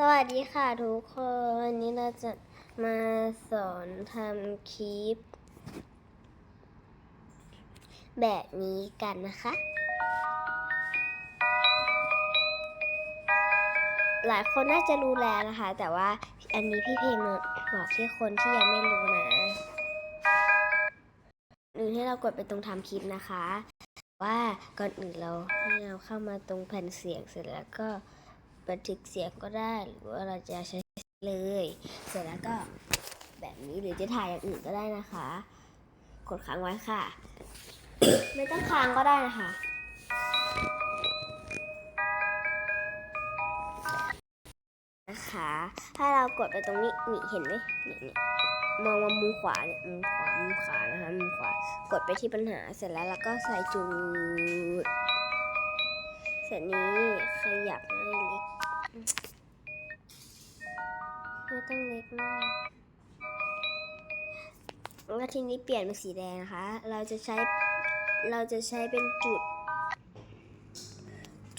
สวัสดีค่ะทุกคน วันนี้เราจะมาสอนทำคลิป แบบนี้กันนะคะ หลายคนน่าจะรู้แล้วนะคะ แต่ว่าอันนี้พี่เพลงบอกที่คนที่ยังไม่รู้นะหนึ่งให้เรากดไปตรงทำคลิปนะคะ ว่าก่อนอื่นเราให้เราเข้ามาตรงแผ่นเสียงเสร็จแล้วก็ บันทึกเสียงก็ได้ หรือว่าเราจะใช้เลย เสร็จแล้วก็แบบนี้หรือจะถ่ายอย่างอื่นก็ได้นะคะ กดค้างไว้ค่ะ ไม่ต้องค้างก็ได้นะคะ นะคะ ถ้าเรากดไปตรงนี้นี่เห็นไหมนี่นี่มองมามุมขวาเนี่ยมุมขวามุมขวานะคะมุมขวากดไปที่ปัญหาเสร็จแล้วแล้วก็ใส่จุดเสร็จนี้ขยับให้ ต้องเล็กมากแล้วทีนี้เปลี่ยนเป็นสีแดงนะคะ เราจะใช้ เราจะใช้เป็นจุด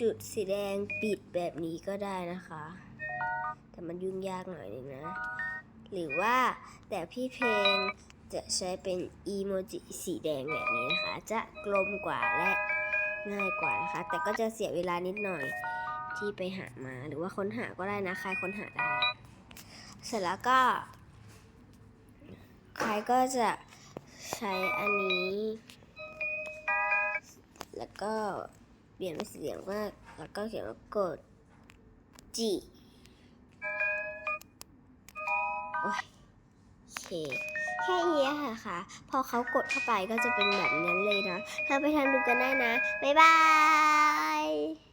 จุดสีแดงปิดแบบนี้ก็ได้นะคะ แต่มันยุ่งยากหน่อยนึงนะ หรือว่าแต่พี่เพลงจะใช้เป็นอีโมจิสีแดงแบบนี้นะคะ จะกลมกว่าและง่ายกว่านะคะ แต่ก็จะเสียเวลานิดหน่อยที่ไปหามา หรือว่าค้นหาก็ได้นะ ใครค้นหาได้ เสร็จแล้วก็ใครก็จะใช้อันนี้ แล้วก็เปลี่ยนเป็นสีเหลืองว่าแล้วก็เขียนว่ากดจีโอ้ยโอเค แค่นี้ค่ะค่ะ พอเขากดเข้าไปก็จะเป็นแบบนั้นเลยนะเราไปทำดูกันได้นะ บ๊ายบาย